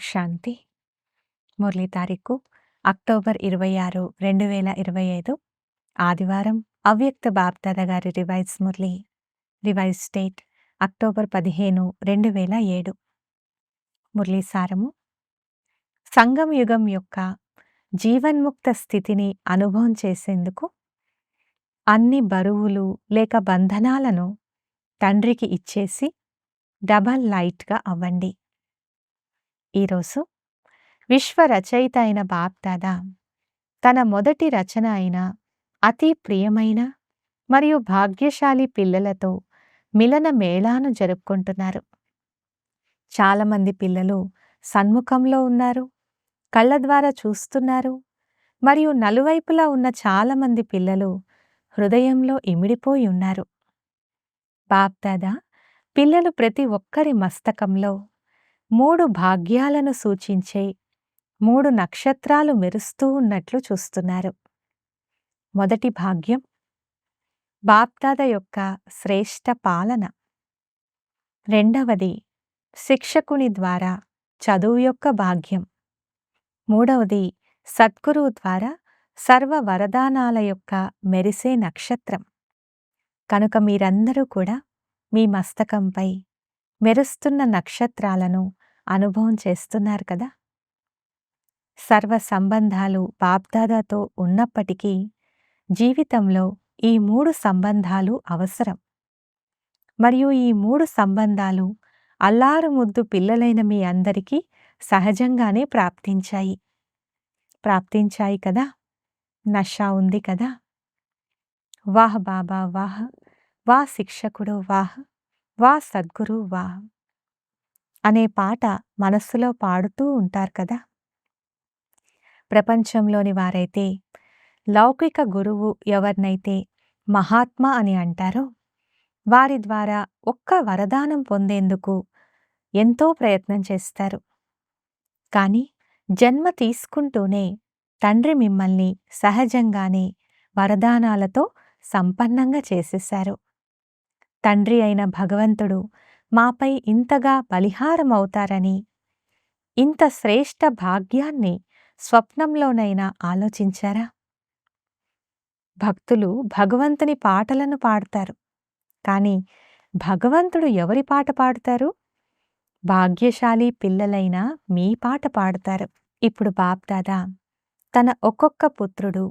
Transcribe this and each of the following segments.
శాంతి. మురళీ తారీఖు అక్టోబర్ ఇరవై ఆరు రెండు వేల ఇరవై ఐదు ఆదివారం అవ్యక్త బాప్దాద గారి revise Murli. Revise state October పదిహేను రెండు వేల ఏడు. మురళీ సారము. సంగం యుగం యొక్క జీవన్ముక్త స్థితిని అనుభవం చేసేందుకు అన్ని బరువులు లేక బంధనాలను తండ్రికి ఇచ్చేసి డబల్ లైట్గా అవ్వండి. ఈరోజు విశ్వ రచయిత అయిన బాప్దాదా తన మొదటి రచన అయిన అతి ప్రియమైన మరియు భాగ్యశాలి పిల్లలతో మిలన మేళాను జరుపుకుంటున్నారు. చాలామంది పిల్లలు సన్ముఖంలో ఉన్నారు కళ్ళ ద్వారా చూస్తున్నారు మరియు నలువైపులా ఉన్న చాలామంది పిల్లలు హృదయంలో ఇమిడిపోయి ఉన్నారు. బాప్దాదా పిల్లలు ప్రతి ఒక్కరి మస్తకంలో మూడు భాగ్యాలను సూచించే మూడు నక్షత్రాలు మెరుస్తూ ఉన్నట్లు చూస్తున్నారు. మొదటి భాగ్యం బాప్దాద యొక్క శ్రేష్ట పాలన. రెండవది శిక్షకుని ద్వారా చదువు యొక్క భాగ్యం. మూడవది సద్గురువు ద్వారా సర్వ వరదానాల యొక్క మెరిసే నక్షత్రం. కనుక మీరందరూ కూడా మీ మస్తకంపై మెరుస్తున్న నక్షత్రాలను అనుభవం చేస్తున్నారు కదా? సర్వ సంబంధాలు బాప్దాదాతో ఉన్నప్పటికీ జీవితంలో ఈ మూడు సంబంధాలు అవసరం. మరియు ఈ మూడు సంబంధాలు అల్లారు ముద్దు పిల్లలైన మీ అందరికీ సహజంగానే ప్రాప్తించాయి. ప్రాప్తించాయి కదా? నషా ఉంది కదా? వాహ్ బాబా వాహ్. వా శిక్షకుడు వాహ్. వా సద్గురు వా అనే పాట మనస్సులో పాడుతూ ఉంటారు కదా. ప్రపంచంలోని వారైతే లౌకిక గురువు ఎవరినైతే మహాత్మా అని అంటారో వారి ద్వారా ఒక్క వరదానం పొందేందుకు ఎంతో ప్రయత్నం చేస్తారు. కానీ జన్మ తీసుకుంటూనే తండ్రి మిమ్మల్ని సహజంగానే వరదానాలతో సంపన్నంగా చేసేశారు. తండ్రి అయిన భగవంతుడు మాపై ఇంతగా బలిహారమవుతారని ఇంత శ్రేష్ఠ భాగ్యాన్ని స్వప్నంలోనైనా ఆలోచించారా? భక్తులు భగవంతుని పాటలను పాడతారు. కానీ భగవంతుడు ఎవరి పాట పాడతారు? భాగ్యశాలి పిల్లలైన మీ పాట పాడతారు. ఇప్పుడు బాప్దాదా తన ఒక్కొక్క పుత్రుడు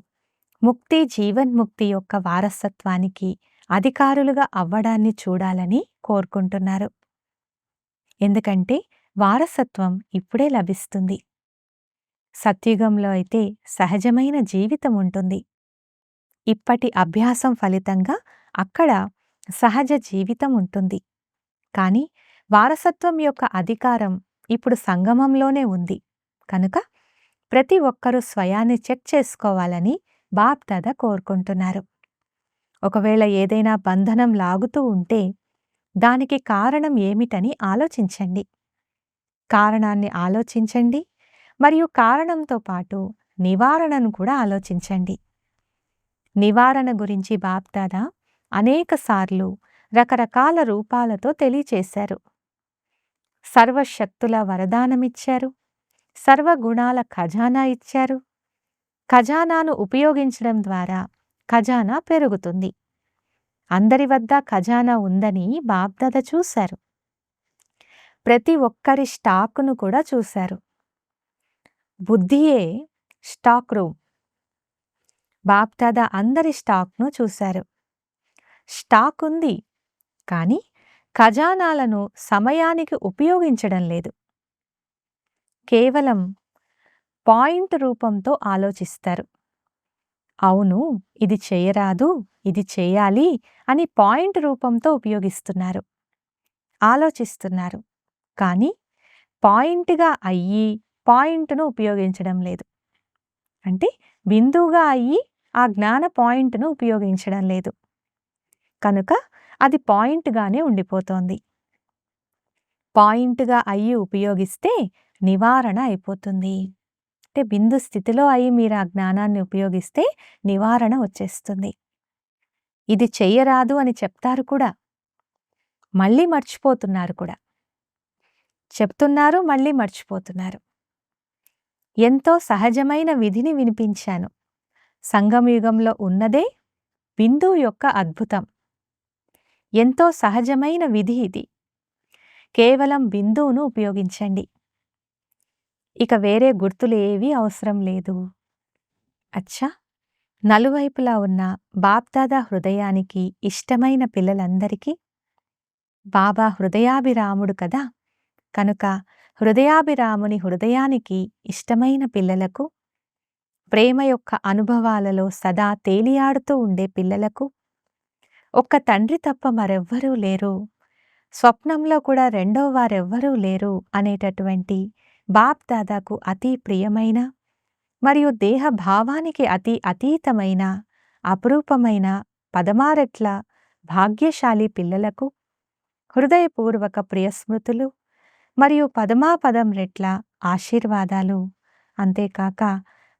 ముక్తి జీవన్ముక్తి యొక్క వారసత్వానికి అధికారులుగా అవ్వడాన్ని చూడాలని కోరుకుంటున్నారు. ఎందుకంటే వారసత్వం ఇప్పుడే లభిస్తుంది. సత్యుగంలో అయితే సహజమైన జీవితం ఉంటుంది. ఇప్పటి అభ్యాసం ఫలితంగా అక్కడ సహజ జీవితం ఉంటుంది. కానీ వారసత్వం యొక్క అధికారం ఇప్పుడు సంగమంలోనే ఉంది. కనుక ప్రతి ఒక్కరూ స్వయాన్ని చెక్ చేసుకోవాలని బాప్దాద కోరుకుంటున్నారు. ఒకవేళ ఏదైనా బంధనం లాగుతూ ఉంటే దానికి కారణం ఏమిటని ఆలోచించండి. కారణాన్ని ఆలోచించండి. మరియు కారణంతో పాటు నివారణను కూడా ఆలోచించండి. నివారణ గురించి బాప్దాదా అనేకసార్లు రకరకాల రూపాలతో తెలియచేశారు. సర్వశక్తుల వరదానమిచ్చారు. సర్వగుణాల ఖజానా ఇచ్చారు. ఖజానాను ఉపయోగించడం ద్వారా ఖజానా పెరుగుతుంది. అందరి వద్ద ఖజానా ఉందని బాబ్దాద చూశారు. ప్రతి ఒక్కరి స్టాకును కూడా చూశారు. బుద్ధియే స్టాక్ రూమ్. బాబ్దాద అందరి స్టాక్ను చూశారు. స్టాక్ ఉంది కానీ ఖజానాలను సమయానికి ఉపయోగించడం లేదు. కేవలం పాయింట్ రూపంతో ఆలోచిస్తారు. అవును ఇది చేయరాదు ఇది చేయాలి అని పాయింట్ రూపంతో ఉపయోగిస్తున్నారు. ఆలోచిస్తున్నారు. కానీ పాయింట్గా అయ్యి పాయింట్ను ఉపయోగించడం లేదు. అంటే బిందువుగా అయ్యి ఆ జ్ఞాన పాయింట్ను ఉపయోగించడం లేదు. కనుక అది పాయింట్గానే ఉండిపోతోంది. పాయింట్గా అయ్యి ఉపయోగిస్తే నివారణ అయిపోతుంది. అంటే బిందు స్థితిలో అయి మీరు ఆ జ్ఞానాన్ని ఉపయోగిస్తే నివారణ వచ్చేస్తుంది. ఇది చెయ్యరాదు అని చెప్తారు కూడా. మళ్ళీ మర్చిపోతున్నారు కూడా. చెప్తున్నారు మళ్ళీ మర్చిపోతున్నారు. ఎంతో సహజమైన విధిని వినిపించాను. సంగమయుగంలో ఉన్నదే బిందువు యొక్క అద్భుతం. ఎంతో సహజమైన విధి ఇది. కేవలం బిందువును ఉపయోగించండి. ఇక వేరే గుర్తులు ఏవీ అవసరం లేదు. అచ్చా! నలువైపులా ఉన్న బాప్దాదా హృదయానికి ఇష్టమైన పిల్లలందరికీ బాబా హృదయాభిరాముడు కదా! కనుక హృదయాభిరాముని హృదయానికి ఇష్టమైన పిల్లలకు ప్రేమ యొక్క అనుభవాలలో సదా తేలియాడుతూ ఉండే పిల్లలకు ఒక్క తండ్రి తప్ప మరెవ్వరూ లేరు. స్వప్నంలో కూడా రెండో వారెవ్వరూ లేరు అనేటటువంటి బాప్ దాదాకు అతి ప్రియమైన మరియు దేహ భావానికి అతి అతీతమైన అపురూపమైన పదమారెట్ల భాగ్యశాలి పిల్లలకు హృదయపూర్వక ప్రియస్మృతులు మరియు పదమాపదం రెట్ల ఆశీర్వాదాలు. అంతేకాక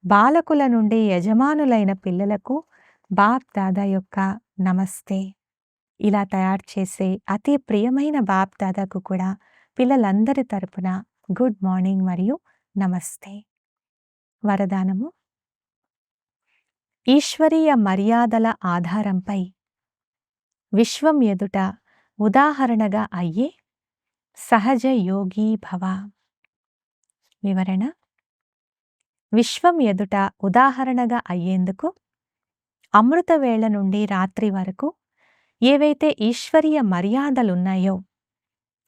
బాలకుల నుండి యజమానులైన పిల్లలకు బాప్ దాదా యొక్క నమస్తే. ఇలా తయారు చేసే అతి ప్రియమైన బాప్ దాదాకు కూడా పిల్లలందరి తరపున గుడ్ మార్నింగ్ మరియు నమస్తే. వరదానము. ఈశ్వరీయ మర్యాదల ఆధారంపై విశ్వం ఎదుట ఉదాహరణగా అయ్యే సహజ యోగీ భవ. వివరణ. విశ్వం ఎదుట ఉదాహరణగా అయ్యేందుకు అమృతవేళ నుండి రాత్రి వరకు ఏవైతే ఈశ్వరీయ మర్యాదలున్నాయో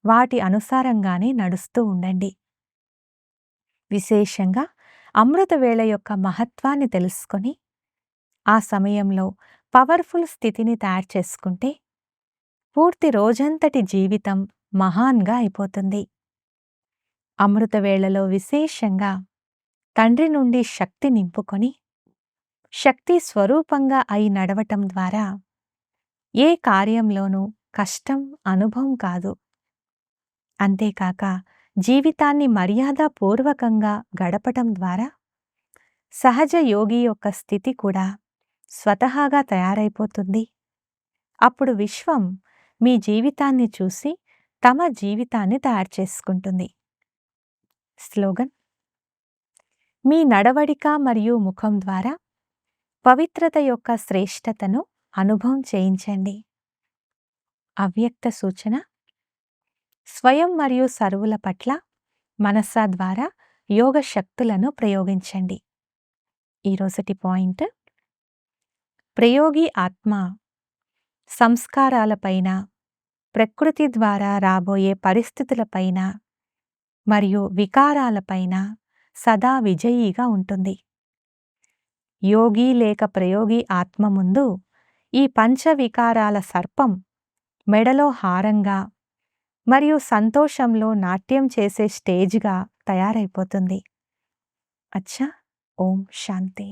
వాటి అనుసారంగానే నడుస్తూ ఉండండి. విశేషంగా అమృతవేళ యొక్క మహత్వాన్ని తెలుసుకొని ఆ సమయంలో పవర్ఫుల్ స్థితిని తయారు చేసుకుంటే పూర్తి రోజంతటి జీవితం మహాన్గా అయిపోతుంది. అమృతవేళలో విశేషంగా తండ్రి నుండి శక్తి నింపుకొని శక్తి స్వరూపంగా అయి నడవటం ద్వారా ఏ కార్యంలోనూ కష్టం అనుభవం కాదు. అంతేకాక జీవితాన్ని మర్యాదపూర్వకంగా గడపటం ద్వారా సహజ యోగి యొక్క స్థితి కూడా స్వతహాగా తయారైపోతుంది. అప్పుడు విశ్వం మీ జీవితాన్ని చూసి తమ జీవితాన్ని తయారు చేసుకుంటుంది. స్లోగన్ మీ నడవడిక మరియు ముఖం ద్వారా పవిత్రత యొక్క శ్రేష్టతను అనుభవం చేయించండి. అవ్యక్త సూచన స్వయం మరియు సరువుల పట్ల మనస్సా ద్వారా యోగ శక్తులను ప్రయోగించండి. ఈరోజటి పాయింట్ ప్రయోగి ఆత్మ సంస్కారాలపైన ప్రకృతి ద్వారా రాబోయే పరిస్థితులపైన మరియు వికారాలపైన సదా విజయీగా ఉంటుంది. యోగి లేక ప్రయోగి ఆత్మ ముందు ఈ పంచవికారాల సర్పం మెడలో హారంగా మరియు సంతోషంలో నాట్యం చేసే స్టేజ్గా తయారైపోతుంది. అచ్చా! ఓం శాంతి.